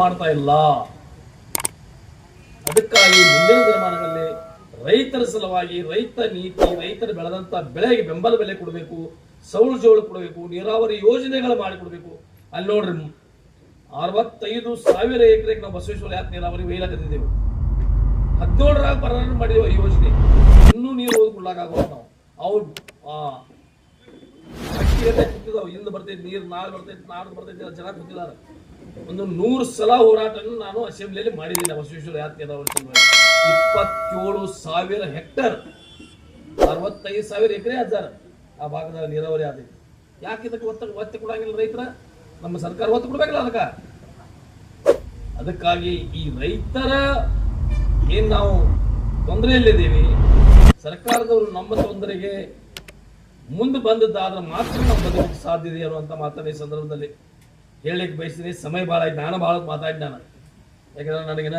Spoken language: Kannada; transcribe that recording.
ಮಾಡ್ತಾ ಇಲ್ಲ. ಅದಕ್ಕಾಗಿ ಮುಂದಿನ ದಿನಮಾನಗಳಲ್ಲಿ ರೈತರ ಸಲುವಾಗಿ ರೈತ ನೀತಿ, ರೈತರು ಬೆಳೆದಂತ ಬೆಳೆಗೆ ಬೆಂಬಲ ಬೆಲೆ ಕೊಡಬೇಕು, ಸೌಳು ಜೋಳು ಕೊಡಬೇಕು, ನೀರಾವರಿ ಯೋಜನೆಗಳು ಮಾಡಿಕೊಡ್ಬೇಕು ಅಲ್ಲಿ ನೋಡ್ರಿ, ಅರವತ್ತೈದು ಸಾವಿರ ಎಕರೆಗೆ ನಾವು ಬಸವೇಶ್ವರ ಯಾತ್ ನೀರಾವರಿ ಒಯ್ಯಲಾಕತ್ತಿದ್ದೇವೆ ಹದಿನೇಳರಾಗ ಪ್ರಾರಂಭ ಮಾಡಿದೆವು ಯೋಜನೆ. ಇನ್ನೂ ನೀರು ಓದ್ಕೊಳ್ಳಾಕಾಗೋ ನಾವು. ಅವ್ರು ಅಕ್ಕಿ ಇಂದ ಬರ್ತೈತಿ ನೀರು, ನಾಳೆ ಬರ್ತೈತಿ, ನಾಡ್ದು ಬರ್ತೈತಿ, ಜನ ಕೂತಿದ್ದಾರೆ ಒಂದು ನೂರು ಸಲ ಹೋರಾಟವನ್ನು ನಾನು ಅಸೆಂಬ್ಲಿಯಲ್ಲಿ ಮಾಡಿದ್ದೀನಿ. ಬಸವೇಶ್ವರ ಯಾತ್ರೆ ಇಪ್ಪತ್ತೇಳು ಸಾವಿರ ಹೆಕ್ಟರ್, ಅರವತ್ತೈದು ಸಾವಿರ ಎಕರೆ ಅದಾರ ಆ ಭಾಗದಾಗ ನೀರಾವರಿ ಆದೈತಿ ಯಾಕೆ ಇದಕ್ಕೆ ಒತ್ತ ಒತ್ತಿ ಕೊಡಂಗಿಲ್ಲ ರೈತರ? ನಮ್ಮ ಸರ್ಕಾರ ಒತ್ತು ಕೊಡ್ಬೇಕಲ್ಲ ಅದಕ್ಕೆ? ಅದಕ್ಕಾಗಿ ಈ ರೈತರ ಏನ್ ನಾವು ತೊಂದರೆಯಲ್ಲಿದ್ದೀವಿ? ಸರ್ಕಾರದವರು ನಮ್ಮ ತೊಂದರೆಗೆ ಮುಂದೆ ಬಂದದ್ದಾದ್ರೆ ಮಾತ್ರ ನಾವು ಬದುಕಕ್ಕೆ ಸಾಧ್ಯ ಇದೆ ಅನ್ನುವಂಥ ಮಾತನ್ನ ಸಂದರ್ಭದಲ್ಲಿ ಹೇಳಲಿಕ್ಕೆ ಬಯಸ್ತೀನಿ ಸಮಯ ಭಾಳ ಆಯ್ತು ನಾನು ಭಾಳ ಮಾತಾಡಿ ನಾನು. ಯಾಕಂದ್ರೆ ನನಗಿನ